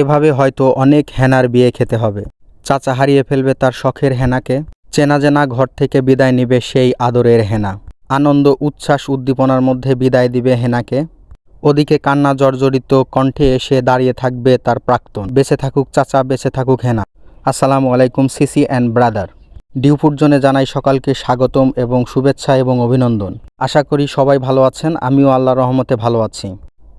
এভাবে হয়তো অনেক হেনার বিয়ে খেতে হবে। চাচা হারিয়ে ফেলবে তার শখের হেনাকে। চেনা জেনা ঘর থেকে বিদায় নিবে সেই আদরের হেনা। আনন্দ, উচ্ছ্বাস, উদ্দীপনার মধ্যে বিদায় দিবে হেনাকে। ওদিকে কান্না, জর্জরিত কণ্ঠে এসে দাঁড়িয়ে থাকবে তার প্রাক্তন। বেঁচে থাকুক চাচা, বেঁচে থাকুক হেনা। আসসালামু আলাইকুম, সিসি অ্যান্ড ব্রাদার। ডিউপুর জন্য জানাই সকালকে স্বাগতম এবং শুভেচ্ছা এবং অভিনন্দন। আশা করি সবাই ভালো আছেন, আমিও আল্লাহ রহমতে ভালো আছি।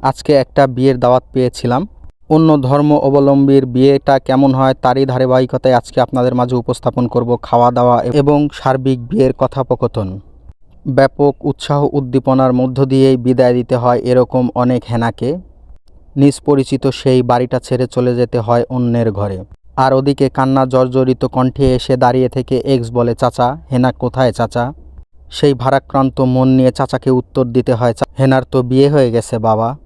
আজকে একটা বিয়ের দাওয়াত পেয়েছিলাম। অন্য ধর্ম অবলম্বীর বিয়েটা কেমন হয় তারই ধারাবাহিকতায় আজকে আপনাদের মাঝে উপস্থাপন করব খাওয়া দাওয়া এবং সার্বিক বিয়ের কথোপকথন। ব্যাপক উৎসাহ উদ্দীপনার মধ্য দিয়েই বিদায় দিতে হয় এরকম অনেক হেনাকে। নিজ পরিচিত সেই বাড়িটা ছেড়ে চলে যেতে হয় অন্যের ঘরে। আর ওদিকে কান্না জর্জরিত কণ্ঠে এসে দাঁড়িয়ে থেকে এক্স বলে, চাচা, হেনা কোথায় চাচা? সেই ভারাক্রান্ত মন নিয়ে চাচাকে উত্তর দিতে হয়, "চা- হেনার তো বিয়ে হয়ে গেছে, বাবা।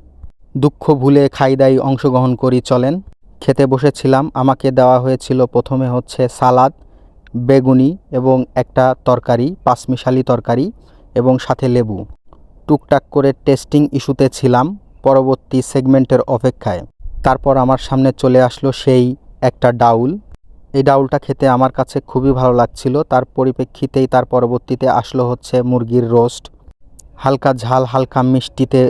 দুঃখ ভুলে খাইদাই অংশগ্রহণ করি চলেন। খেতে বসেছিলাম, আমাকে দেওয়া হয়েছিল প্রথমে হচ্ছে সালাদ, বেগুনি এবং একটা তরকারি, পাঁচমিশালি তরকারি এবং সাথে লেবু। টুকটাক করে টেস্টিং ইস্যুতে ছিলাম পরবর্তী সেগমেন্টের অপেক্ষায়। তারপর আমার সামনে চলে আসলো সেই একটা ডাউল। এই ডাউলটা খেতে আমার কাছে খুবই ভালো লাগছিল, তার পরিপ্রেক্ষিতেই তার পরবর্তীতে আসলো হচ্ছে মুরগির রোস্ট। হালকা ঝাল, হালকা মিষ্টিতে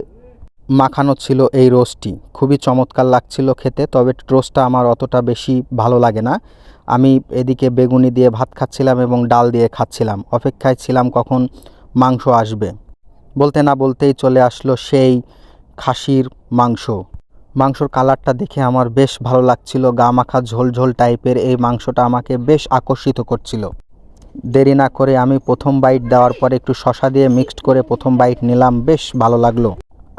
মাখানো ছিল এই রোস্টটি। খুবই চমৎকার লাগছিল খেতে, তবে রোস্টটা আমার অতটা বেশি ভালো লাগে না। আমি এদিকে বেগুনি দিয়ে ভাত খাচ্ছিলাম এবং ডাল দিয়ে খাচ্ছিলাম। অপেক্ষায় ছিলাম কখন মাংস আসবে। বলতে না বলতেই চলে আসলো সেই খাসির মাংস। মাংসর কালারটা দেখে আমার বেশ ভালো লাগছিল, গা মাখা ঝোল ঝোল টাইপের এই মাংসটা আমাকে বেশ আকর্ষিত করছিল। দেরি না করে আমি প্রথম বাইট দেওয়ার পরে একটু শশা দিয়ে মিক্সড করে প্রথম বাইট নিলাম, বেশ ভালো লাগল।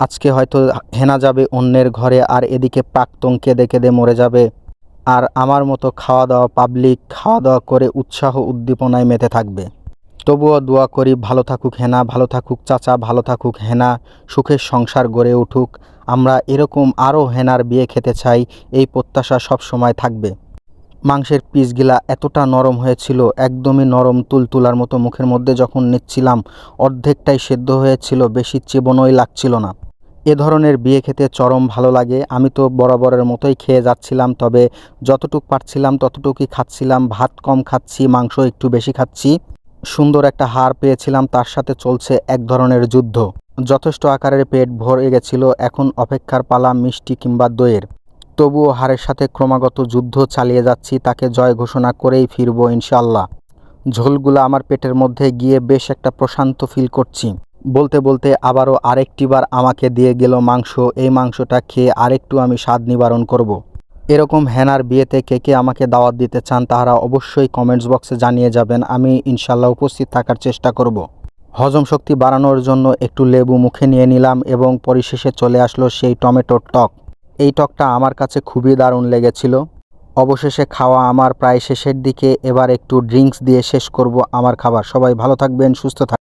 আজকে হয়তো হেনা যাবে অন্যের ঘরে আর এদিকে প্রাক্তন কেঁদে কেঁদে মরে যাবে। আর আমার মতো খাওয়া দাওয়া পাবলিক খাওয়া দাওয়া করে উৎসাহ উদ্দীপনায় মেতে থাকবে। তবুও দোয়া করি, ভালো থাকুক হেনা, ভালো থাকুক চাচা, ভালো থাকুক হেনা সুখের সংসার গড়ে উঠুক। আমরা এরকম আরও হেনার বিয়ে খেতে চাই, এই প্রত্যাশা সব সময় থাকবে। মাংসের পিসগুলা এতটা নরম হয়েছিল, একদমই নরম তুলতুলার মতো মুখের মধ্যে যখন নিচ্ছিলাম, অর্ধেকটাই সেদ্ধ হয়েছিল, বেশি চেবনই লাগছিল না। এ ধরনের বিয়ে খেতে চরম ভালো লাগে। আমি তো বরাবরের মতোই খেয়ে যাচ্ছিলাম, তবে যতটুক পারছিলাম ততটুকুই খাচ্ছিলাম। ভাত কম খাচ্ছি, মাংস একটু বেশি খাচ্ছি। সুন্দর একটা হার পেয়েছিলাম, তার সাথে চলছে এক ধরনের যুদ্ধ। যথেষ্ট আকারের পেট ভরে গেছিল, এখন অপেক্ষার পালা মিষ্টি কিংবা দইয়ের। তবুও হারের সাথে ক্রমাগত যুদ্ধ চালিয়ে যাচ্ছি, তাকে জয় ঘোষণা করেই ফিরবো ইনশাল্লাহ ঝোলগুলো আমার পেটের মধ্যে গিয়ে বেশ একটা প্রশান্ত ফিল করছি। বলতে বলতে আবারও আরেকটিবার আমাকে দিয়ে গেল মাংস। এই মাংসটা খেয়ে আরেকটু আমি স্বাদ নিবারণ করব। এরকম হেনার বিয়েতে কে কে আমাকে দাওয়াত দিতে চান তাহারা অবশ্যই কমেন্টস বক্সে জানিয়ে যাবেন। আমি ইনশাল্লাহ উপস্থিত থাকার চেষ্টা করব। হজম শক্তি বাড়ানোর জন্য একটু লেবু মুখে নিয়ে নিলাম এবং পরিশেষে চলে আসলো সেই টমেটোর টক। এই টকটা আমার কাছে খুবই দারুণ লেগেছিল। অবশেষে খাওয়া আমার প্রায় শেষের দিকে। এবার একটু ড্রিঙ্কস দিয়ে শেষ করব আমার খাবার। সবাই ভালো থাকবেন, সুস্থ থাকবেন